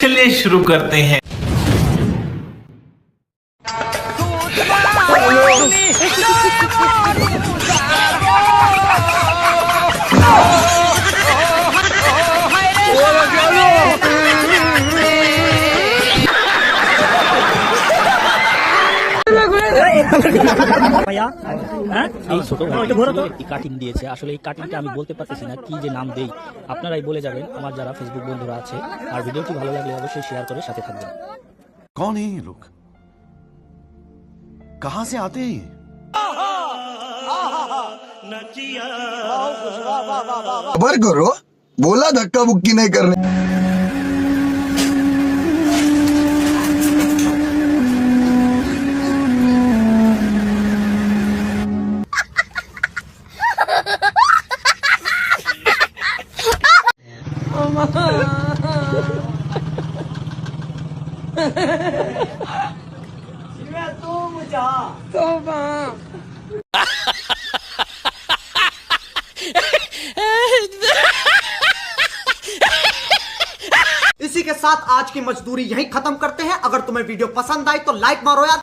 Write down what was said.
चलिए शुरू करते हैं। ভাইয়া হ্যাঁ এই ছোট ভাই একটি কাটিং দিয়েছে আসলে এই কাটিংটা আমি বলতে পারতেছি না কি যে নাম দেই আপনারাই বলে যাবেন আমার যারা ফেসবুক বন্ধুরা আছে আর ভিডিওটি ভালো লাগলে অবশ্যই শেয়ার করে সাথে থাকবেন कौन है ये लोग कहां से आते हैं ये? खबर करो बोला धक्का बुक्की नहीं करने इसी के साथ आज की मजदूरी यहीं खत्म करते हैं। अगर तुम्हें वीडियो पसंद आई तो लाइक मारो यार।